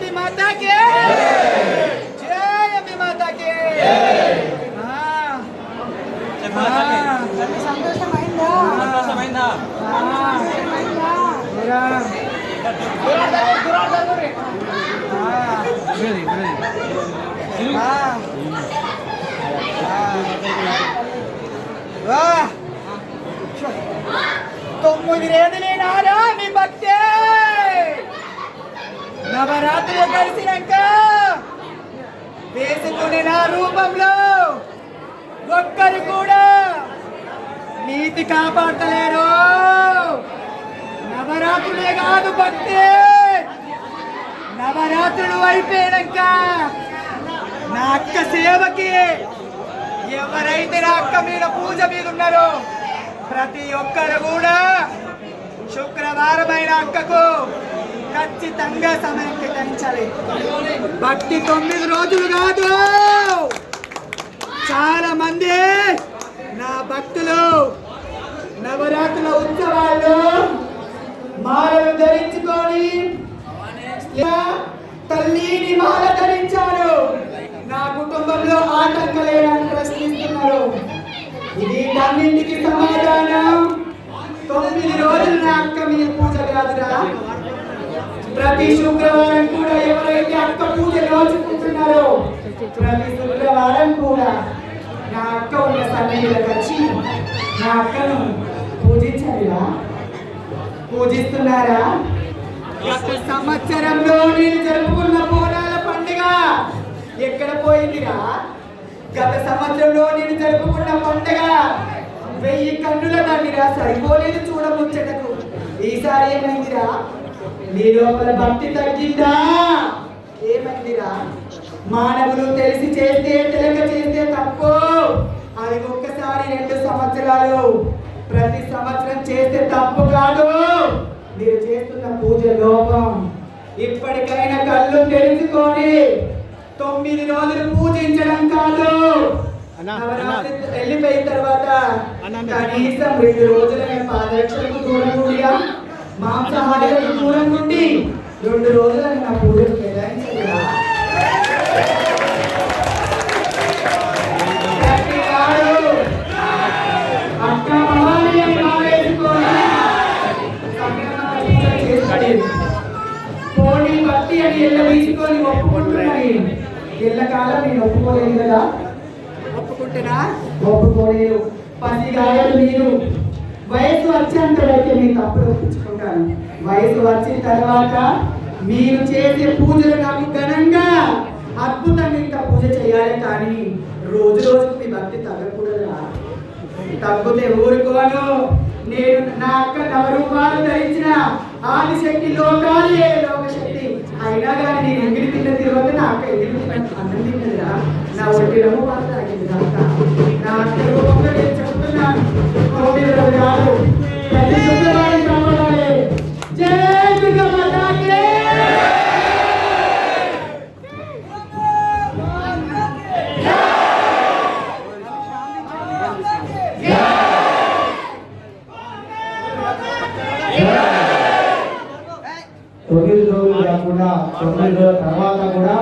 అంబి మాతాకి జై అంబి మాతాకి ఆ. ఆ. సంతోషమైందా సంతోషమైందా. తొమ్మిది రేదులే నారా మీ భక్తే నవరాత్రులు కలిసినాక వేసుకునే నా రూపంలో ఒక్కరు కూడా నీతి కాపాడతలేరు. నవరాత్రులే కాదు భక్తి. నవరాత్రులు అయిపోయాక నా అక్క సేవకి ఎవరైతే నా అక్క మీద పూజ మీద ఉన్నారో ప్రతి ఒక్కరు కూడా శుక్రవారమైన అక్కకు ఖచ్చితంగా సమయం కేటాయించాలి. భక్తి తొమ్మిది రోజులు కాదు. చాలా మంది నా భక్తులు నవరాత్రుల ఉత్సవాలు మాలలు ధరించుకొని తల్లిని మాల ధరించారు. నా కుటుంబంలో ఆటంకలేదని ప్రశ్నిస్తున్నారు. ఇది అన్నింటికి సమాధానం. తొమ్మిది రోజులు నా అక్క మీద పూజ కాదురా. ప్రతి శుక్రవారం కూడా ఎవరైతే అక్క పూజ రోజుకుంటున్నారో ప్రతి శుక్రవారం కూడా నా అక్క ఉన్న సన్నిధిలోకి వచ్చి నా అక్కను పూజించాలిరా పూజిస్తున్నారా? సంవత్సరంలో నేను జరుపుకున్న బోనాల పండుగ ఎక్కడ పోయిందిరా? గత సంవత్సరంలో నేను జరుపుకున్న పండుగ వెయ్యి కన్నుల దండిరా సరిపోలేదు చూడముచ్చటకు. ఈసారి ఏమైందిరా? నీ లోపల భక్తి తగ్గిందా? ఏమైందిరా? మానవులు తెలిసి చేస్తే తెలియక చేస్తే తప్పు. అది ఒక్కసారి రెండు సంవత్సరాలు ప్రతి సంవత్సరం చేస్తే తప్పు కాదు. మీరు చేస్తున్న పూజ లోపం ఇప్పటికైనా కళ్ళు తెరుచుకొని తొమ్మిది రోజులు పూజించడం కాదు. వెళ్ళిపోయిన తర్వాత కనీసం రెండు రోజులనే పాదరక్షలకు దూరం నుండి రెండు రోజులని నా పూజలు అక్క భవాని అని ఎల్ల వీసుకొని ఒప్పుకుంటున్నాయి. ఎల్లకాలం నేను ఒప్పుకోలేదు కదా? ఒప్పుకుంటున్నా? ఒప్పుకోలేదు. పది గాయాలు మీరు వయసు వచ్చేంత వరకు మీకు అప్పుడు ఒప్పించుకుంటాను. వయసు వచ్చిన తర్వాత మీరు చేసే పూజలు నాకు ఘనంగా అద్భుతంగా ఇంకా పూజ చేయాలి కానీ రోజు రోజుకు మీ భక్తి తగ్గకూడదురా తగ్గితే ఊరుకోను. నేను నా అక్క నవరూపాలు ధరించిన ఆదిశక్తి లోకాలు ఏ లోకశక్తి. అయినా కానీ నేను ఎగిరి తిన్న తర్వాత నా అక్క ఎగిరి తిన్న అన్నం తిన్నదిరా. నా ఒంటిలో వాళ్ళు తాగింది నా అక్క తొమ్మిది రోజులు కాకుండా తొమ్మిది రోజుల తర్వాత కూడా